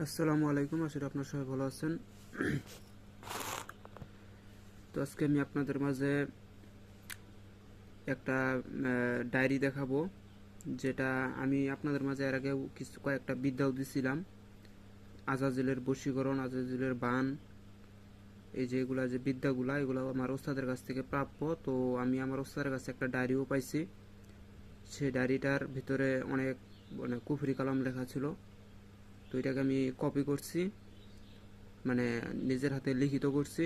আসসালামু আলাইকুম করি আপনার সবাই ভালো আছেন। তো আজকে আমি আপনাদের মাঝে একটা ডায়েরি দেখাবো, যেটা আমি আপনাদের মাঝে এর আগে কিছু, কয়েকটা বিদ্যাও দিছিলাম। আজাজিলের বশীকরণ, আজাজিলের বান, এই যে এগুলা যে বিদ্যাগুলা, এগুলো আমার ওস্তাদের কাছ থেকে প্রাপ্য। তো আমি আমার ওস্তাদের কাছে একটা ডায়েরিও পাইছি। সেই ডায়েরিটার ভিতরে অনেক মানে কুফরি কালাম লেখা ছিল। তো এটাকে আমি কপি করছি মানে নিজের হাতে লিখিত করছি।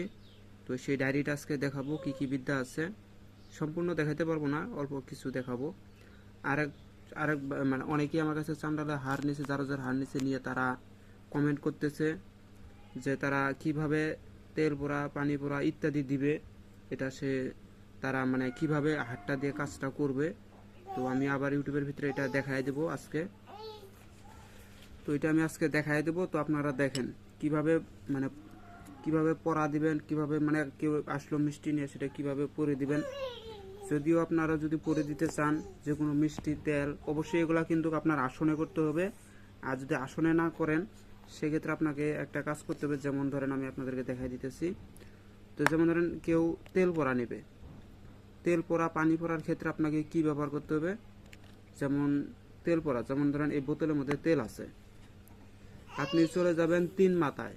তো সেই ডায়েরিটা আজকে দেখাবো, কি কি বিদ্যা আছে। সম্পূর্ণ দেখাতে পারব না, অল্প কিছু দেখাবো। আরেক আরেক মানে অনেকেই আমার কাছে চান্ডালে হার নিছে, যারা যারা হার নিচে নিয়ে তারা কমেন্ট করতেছে যে তারা কীভাবে তেল পোড়া পানি পোড়া ইত্যাদি দিবে। এটা সে, তারা মানে কীভাবে হাটটা দিয়ে কাজটা করবে। তো আমি আবার ইউটিউবের ভিতরে এটা দেখাই দেবো আজকে। তো এটা আমি আজকে দেখাই দেবো। তো আপনারা দেখেন, কীভাবে মানে কীভাবে পরা দিবেন, কীভাবে মানে কেউ আসলো মিষ্টি নিয়ে সেটা কীভাবে পরে দিবেন। যদিও আপনারা যদি পরে দিতে চান, যে কোনো মিষ্টি, তেল, অবশ্যই এগুলা কিন্তু আপনার আসনে করতে হবে। আর যদি আসনে না করেন, সেক্ষেত্রে আপনাকে একটা কাজ করতে হবে। যেমন ধরেন আমি আপনাদেরকে দেখাই দিতেছি। তো যেমন ধরেন কেউ তেল পরা নেবে। তেল পরা, পানি পরার ক্ষেত্রে আপনাকে কি ব্যবহার করতে হবে? যেমন তেল পরা, যেমন ধরেন এই বোতলের মধ্যে তেল আছে। আপনি চলে যাবেন তিন মাথায়।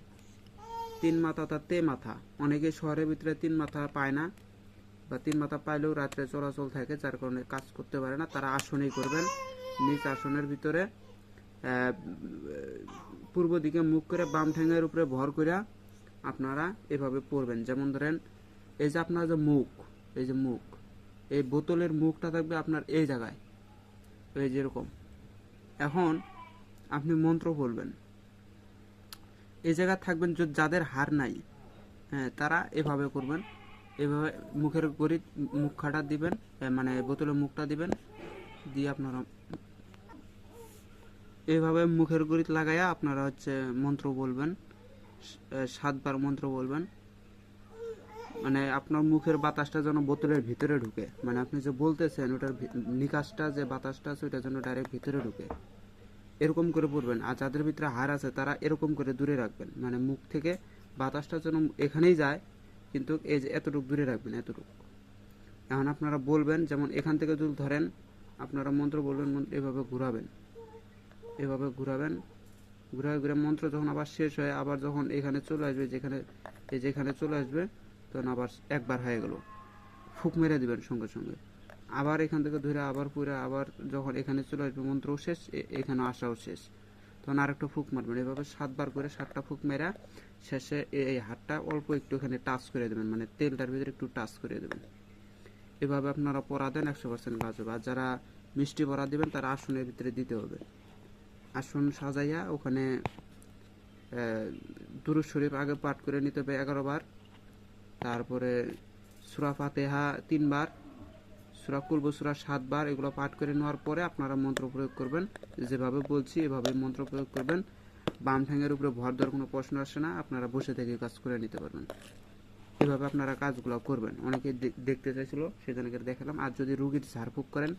তিন মাথা তার তে মাথা। অনেকে শহরের ভিতরে তিন মাথা পায় না বা তিন মাথা পাইলেও রাত্রে চলাচল থাকে, যার কারণে কাজ করতে পারে না। তারা আসনেই করবেন। নিজ আসনের ভিতরে পূর্ব দিকে মুখ করে বাম ঠ্যাঙের উপরে ভর করে আপনারা এভাবে পড়বেন। যেমন ধরেন, এই যে আপনার যে মুখ, এই যে মুখ, এই বোতলের মুখটা থাকবে আপনার এই জায়গায়। এই যেরকম এখন আপনি মন্ত্র বলবেন এই জায়গায় থাকবেন যাদের হার নাই। হ্যাঁ তারা এভাবে করবেন। এভাবে মুখের গরিব মুখ খাটা দিবেন মানে বোতলের মুখটা দিবেন, দিয়ে আপনারা এইভাবে মুখের গরিত লাগাইয়া আপনারা হচ্ছে মন্ত্র বলবেন সাতবার মন্ত্র বলবেন। মানে আপনার মুখের বাতাসটা যেন বোতলের ভিতরে ঢুকে। মানে আপনি যে বলতেছেন, ওটার নিকাশটা যে বাতাসটা আছে, ওটা যেন ডাইরেক্ট ভিতরে ঢুকে। এরকম করে পড়বেন। আর যাদের ভিতরে হার আছে, তারা এরকম করে দূরে রাখবেন। মানে মুখ থেকে বাতাসটা যেন এখানেই যায়, কিন্তু এই যে এতটুকু দূরে রাখবেন, এতটুকু। এখন আপনারা বলবেন, যেমন এখান থেকে যদি ধরেন, আপনারা মন্ত্র বলবেন এভাবে ঘুরাবেন। এভাবে ঘুরাবেন। ঘুরে ঘুরে মন্ত্র যখন আবার শেষ হয়, আবার যখন এখানে চলে আসবে, যেখানে এই যেখানে চলে আসবে, তখন আবার একবার হয়ে গেল। ফুক মেরে দিবেন সঙ্গে সঙ্গে। আবার এখান থেকে ধরে আবার পুরো আবার যখন এখানে চলে আসবে, মন্ত্রও শেষ এখানে আসাও শেষ। তখন আরেকটা ফুক মারবেন। এভাবে সাতবার করে সাতটা ফুক মেরা শেষে এই হাতটা অল্প একটু এখানে টাচ করে দেবেন মানে তেলটার ভিতরে একটু টাচ করে দেবেন। এভাবে আপনারা পড়া দেন একশো পার্সেন্ট কাজ হবে আর যারা মিষ্টি পড়া দিবেন, তারা আসনের ভিতরে দিতে হবে। আসন সাজাইয়া ওখানে দুরুদ শরীফ আগে পাঠ করে নিতে হবে এগারো বার। তারপরে সুরা ফাতেহা তিনবার। সুরা কুলব সুরা সাতবার এগুলো পাঠ করে নেওয়ার পরে আপনারা মন্ত্র প্রয়োগ করবেন। যেভাবে বলছি, এভাবে মন্ত্র প্রয়োগ করবেন। বাম ঠ্যাঙের উপরে ভর দেওয়ার কোনো প্রশ্ন আসে না, আপনারা বসে থেকে কাজ করে নিতে পারবেন। এভাবে আপনারা কাজগুলো করবেন। অনেকে দেখতে চাইছিল, সেজন্য করে দেখালাম। আর যদি রুগীর ঝাড়ফুঁক করেন,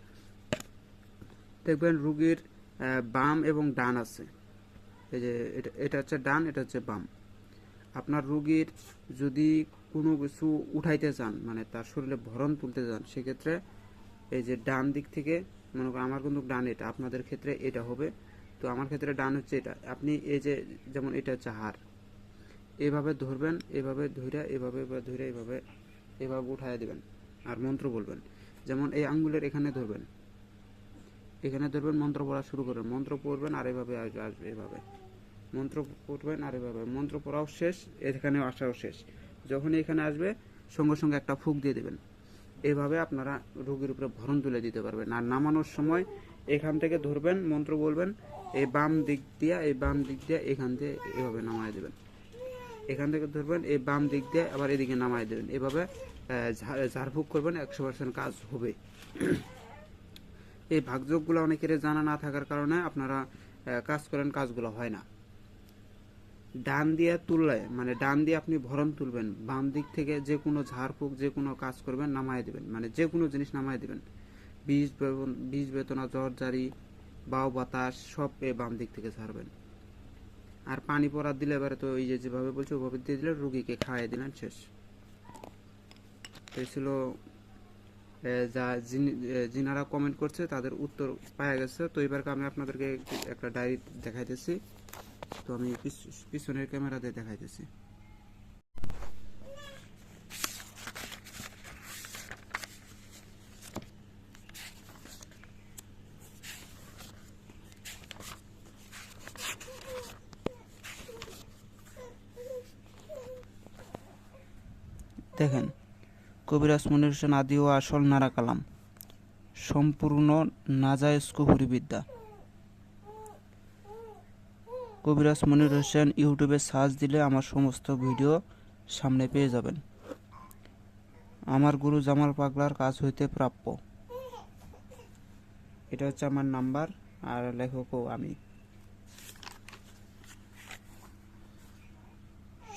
দেখবেন রুগীর বাম এবং ডান আছে। এই যে এটা এটা হচ্ছে ডান, এটা হচ্ছে বাম। আপনার রুগীর যদি কোনো কিছু উঠাইতে চান মানে তার শরীরে ভরণ তুলতে চান, সেক্ষেত্রে এই যে ডান দিক থেকে, মনে করেন আমার কিন্তু ডান এটা, আপনাদের ক্ষেত্রে এটা হবে। তো আমার ক্ষেত্রে ডান হচ্ছে এটা। আপনি এই যে, যেমন এটা হচ্ছে হার। এভাবে ধরবেন, এভাবে ধরে এভাবে এভাবে ধরে এভাবে এভাবে উঠায় দেবেন। আর মন্ত্র বলবেন। যেমন এই আঙ্গুলের এখানে ধরবেন। এখানে ধরবেন, মন্ত্র পড়া শুরু করবেন। মন্ত্র পড়বেন, আর এভাবে আসবে এভাবে। মন্ত্র পড়বেন, আর এভাবে। মন্ত্র পড়াও শেষ, এখানেও আসাও শেষ। যখন এখানে আসবে, সঙ্গে সঙ্গে একটা ফুক দিয়ে দেবেন। এভাবে আপনারা রোগীর উপরে ভরণ তুলে দিতে পারবেন। আর নামানোর সময় এখান থেকে ধরবেন, মন্ত্র বলবেন, এই বাম দিক দিয়ে, এই বাম দিক দিয়ে এখান থেকে এভাবে নামায় দেবেন। এখান থেকে ধরবেন, এই বাম দিক দিয়ে আবার এদিকে নামায় দেবেন। এভাবে ঝাড়ফুঁক করবেন, একশো পার্সেন্ট কাজ হবে। এই ভাগযোগগুলো অনেকের জানা না থাকার কারণে আপনারা কাজ করেন, কাজগুলো হয় না। ডান দিয়ে তুললে মানে ডান দিয়ে আপনি ভরণ তুলবেন, বাম দিক থেকে যে কোনো ঝাড়ফুঁক যে কোনো কাজ করবেন, নামায় দেবেন মানে যে কোনো জিনিস নামায় দেবেন। বীজ বীজ বেতনা জ্বর জারি, বাও, বাতাস, সব এ বাম দিক থেকে ঝাড়বেন। আর পানি পড়া দিলে এবারে তো এই যে যেভাবে বলছে, ওভাবে দিয়ে দিলে রুগীকে খাওয়াই দিলেন, শেষ। তো ছিল যা যিনি- যিনারা কমেন্ট করছে, তাদের উত্তর পাওয়া গেছে। তো এবারকে আমি আপনাদেরকে একটা ডায়েরি দেখাইতেছি। তো আমি পিছ- পিছনের ক্যামেরা দিয়ে দেখাইতেছি। দেখেন, কবিরাজ মনির হোসেন আদি ও আসল নারা কালাম। সম্পূর্ণ নাজায়েজ কুহুরি বিদ্যা। কবিরাজ মনির হোসেন ইউটিউবে সার্চ দিলে আমার সমস্ত ভিডিও সামনে পেয়ে যাবেন। আমার গুরু জামাল পাগলার কাজ হইতে প্রাপ্য। এটা হচ্ছে আমার নাম্বার, আর লেখকও আমি।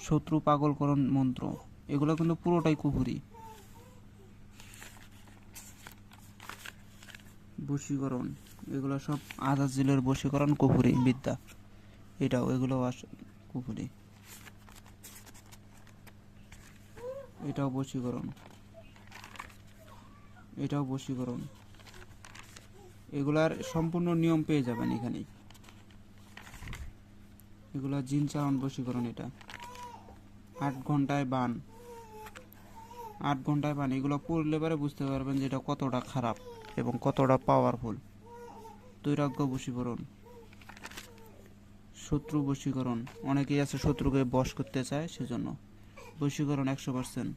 শত্রু পাগলকরণ মন্ত্র, এগুলো কিন্তু পুরোটাই কুহুরি। বশীকরণ, এগুলো সব আধা জিলের বশীকরণ কুহুরি বিদ্যা। এটাও এগুলো কুহুরি এটাও বশীকরণ। এটাও বশীকরণ। এগুলার সম্পূর্ণ নিয়ম পেয়ে যাবেন এখানে। এগুলা জিন চালান বশীকরণ এটা। আট ঘন্টায় বান। আট ঘন্টায় বান, এগুলো পড়লে পরে বুঝতে পারবেন যে এটা কতটা খারাপ এবং কতটা পাওয়ারফুল দৈরাগ্য বশীকরণ। শত্রু বশীকরণ। অনেকেই আছে শত্রুকে বশ করতে চায় সেজন্য। বশীকরণ একশো পার্সেন্ট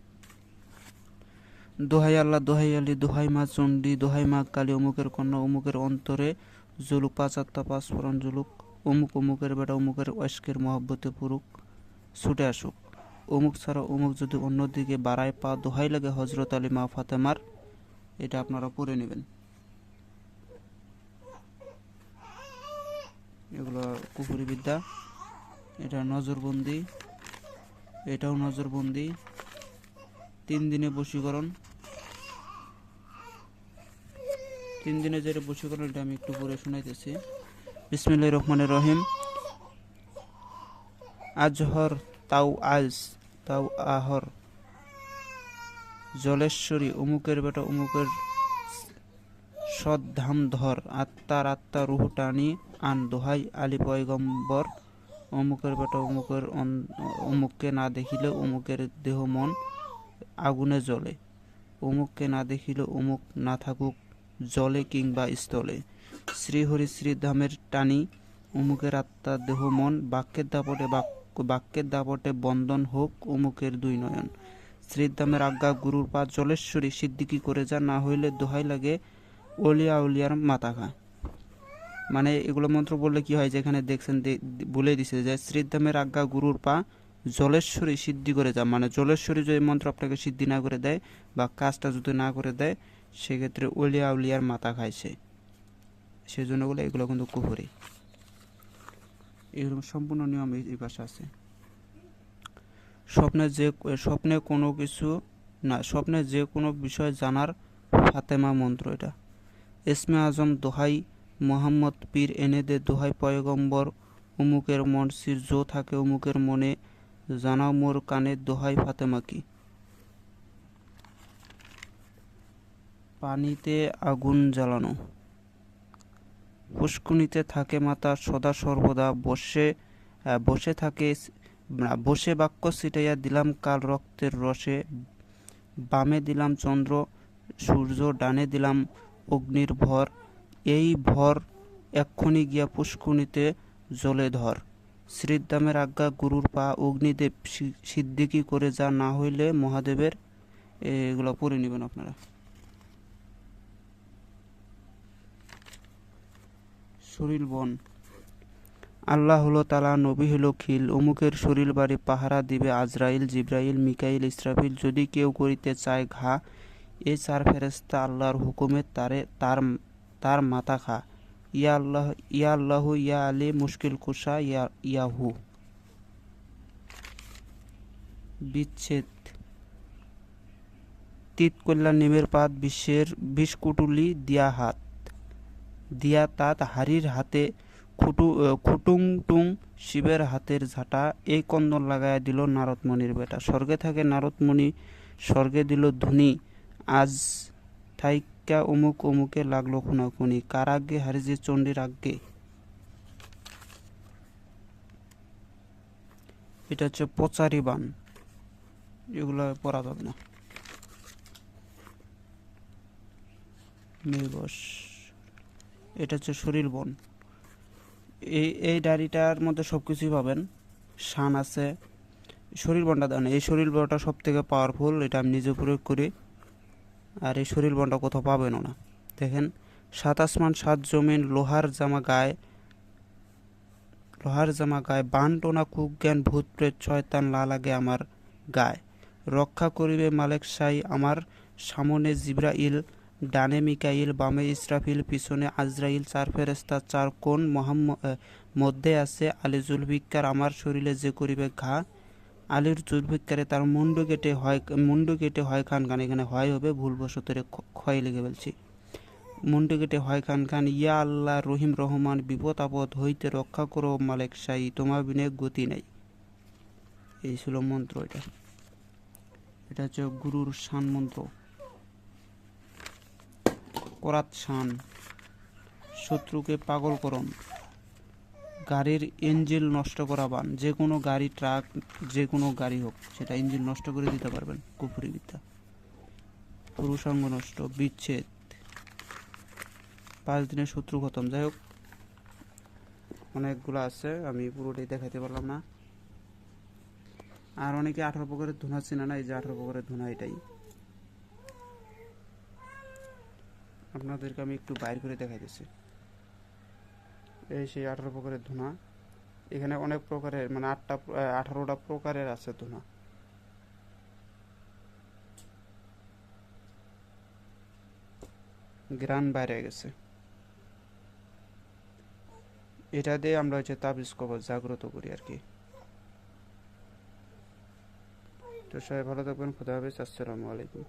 দোহাই আল্লাহ, দোহাই আলী, দোহাই মা চণ্ডী, দোহাই মা কালী, অমুকের কন্যা, অমুকের অন্তরে জুলুক, পাঁচ আত্মা, পাঁচ ফোরন জুলুক। অমুক, অমুকের বেটা, অমুকের অস্কের মহব্বতে পুরুক, ছুটে আসুক। অমুক ছাড়া অমুক যদি অন্যদিকে বাড়ায় পা দোহাই লাগে হজরত আলী মা ফাতেমার, এটা আপনারা পড়ে নেবেন। এগুলো কুকুরি বিদ্যা এটা নজরবন্দি। এটাও নজরবন্দি। তিন দিনে বশীকরণ। তিন দিনে যেটা বশীকরণ, এটা আমি একটু পরে শোনাইতেছি। বিসমিল্লাহির রহমানির রহিম। আজহর তাও আজ, তাও আহর। জলেশ্বরী, অমুকের বেটা, অমুকের সদ্ধাম ধর আত্মার আত্মা রুহ টানি। আন দোহাই আলী পয়গম্বর অমুকের বেটা অমুকের অমুককে না দেখিলে অমুকের দেহ মন আগুনে জ্বলে। অমুককে না দেখিলে অমুক না থাকুক জলে কিংবা স্থলে। শ্রীহরি শ্রীধামের টানি অমুকের আত্মা দেহ মন বাক্যের দাপটে বাক্য, বাক্যের দাপটে বন্ধন হোক অমুকের দুই নয়ন। শ্রীধামের আজ্ঞা গুরুর পা জলেশ্বরী সিদ্দিকি করে যা না হইলে দোহাই লাগে অলিয়া উলিয়ার মাথা খা মানে এগুলো মন্ত্র বললে কি হয় যেখানে দেখছেন বলে দিছে যে শ্রীধামের আজ্ঞা গুরুর পা জলেশ্বরী সিদ্ধি করে যা মানে জলেশ্বরী যদি মন্ত্র আপনাকে সিদ্ধি না করে দেয় বা কাজটা যদি না করে দেয়, সেক্ষেত্রে অলিয়া উলিয়ার মাথা খাইছে সেই জন্য বলে এগুলো কিন্তু কুহুরি। এরকম সম্পূর্ণ নিয়ম এই ভাষা আছে। স্বপ্নে যে স্বপ্নে কোনো কিছু না, স্বপ্নে যে কোনো বিষয় জানার ফাতেমা মন্ত্র এটা। এসমে আজম দোহাই মোহাম্মদ পীর এনে দে দোহাই পয়গম্বর। উমুকের মনসির জো থাকে উমুকের মনে, জানাও মোর কানে দোহাই ফাতেমা কি। পানিতে আগুন জ্বালানো। পুষ্কুনিতে থাকে মাতা সদা সর্বদা, বসে বসে থাকে বসে বাক্য ছিটাইয়া দিলাম কাল রক্তের রসে। বামে দিলাম চন্দ্র, সূর্য ডানে দিলাম অগ্নির ভর। এই ভর এক্ষুনি গিয়া পুষ্কুনিতে জলে ধর। শ্রীদামের আজ্ঞা গুরুর পা অগ্নিদেব সিদ্দিকি করে যা না হইলে মহাদেবের, এগুলো পড়ে নেবেন আপনারা। শরীর বন। আল্লাহ হলো তালা নবী হলো খিল। অমুকের শরীর বাড়ি পাহারা দিবে আজরাইল, জিব্রাইল, মিকাইল, ইসরাফিল। যদি কেউ করিতে চায় ঘা, এ চার ফেরেস্তা আল্লাহর হুকুমে তারে, তার তার মাথা খা। ইয়া আল্লাহ, ইয়া ইয়া আলী, মুশকিল কুশা, ইয়া ইয়াহু বিচ্ছেদ। তিত কল্যাণ নিমের পাত বিশ্বের বিষকুটুলি দিয়া হাত। দিয়া তাত হারির হাতে খুটু খুটুং টুং শিবের হাতের ঝাঁটা। এই কন্দন লাগাইয়া দিল নারদমণির বেটা। স্বর্গে থাকে নারদমণি, স্বর্গে দিল ধুনি। আজ থাইকা অমুক অমুকে লাগল খুনাখুনি। কার আগে হারিজে চণ্ডীর আগে এটা হচ্ছে পচারি বান। এগুলো পরা যাবে না। এটা হচ্ছে শরীর বন। এই এই ডায়েরিটার মধ্যে সব কিছুই পাবেন। শান আছে। শরীর বনটা দেন। এই শরীর বনটা সব থেকে পাওয়ারফুল এটা আমি নিজে প্রয়োগ করি। আর এই শরীর বনটা কোথাও পাবেনও না। দেখেন, সাত আসমান, সাত জমিন, লোহার জামা গায়ে, লোহার জামা গায়ে বান টোনা কুক জ্ঞান ভূত প্রেত, শয়তান লা লাগে আমার গায়ে। রক্ষা করিবে মালেক সাই আমার সামনে জিব্রাইল, ডানে মিকাইল, বামে ইসরাফিল, পিছনে আজরাইল, চার ফেরেস্তা চার কোণ মোহাম্মদ মধ্যে আছে আলী জুলফিকার আমার শরীরে যে করিবে ঘা আলীর জুলফিকারে তার মুন্ডু কেটে হয়, মুন্ডু কেটে হয় খান খান, এখানে হয় হবে ভুলবশত ক্ষয় লেগে ফেলছি। মুন্ডু কেটে হয় খান খান, ইয়া আল্লাহ রহিম রহমান, বিপদ আপদ হইতে রক্ষা করো মালেক সাই তোমার বিনে গতি নেই। এই ছিল মন্ত্র এটা। এটা হচ্ছে গুরুর শান মন্ত্র। করাত শান, শত্রুকে পাগল করণ গাড়ির ইঞ্জিল নষ্ট করা বান, যে কোনো গাড়ি, ট্রাক, যে কোনো গাড়ি হোক, সেটা ইঞ্জিল নষ্ট করে দিতে পারবেন কুপুরি বিদ্যা। পুরুষাঙ্গ নষ্ট, বিচ্ছেদ। পাঁচ দিনের শত্রু খতম। যাই হোক, অনেকগুলো আছে, আমি পুরোটাই দেখাতে পারলাম না। আর অনেকে আঠারো প্রকারের ধুনা চেনে না, এই যে আঠারো প্রকারের ধুনা এটাই। আপনাদেরকে আমি একটু বাইর করে দেখাইতেছি। এই সেই আঠারো প্রকারের ধুনা। এখানে অনেক প্রকারের মানে আটটা আঠারোটা প্রকারের আছে ধুনা। গ্রান বাইরে গেছে। এটা দিয়ে আমরা হচ্ছে তাবিজ কবর জাগ্রত করি আর কি। তো সবাই ভালো থাকবেন, খুদা হাফিজ, আসসালামু আলাইকুম।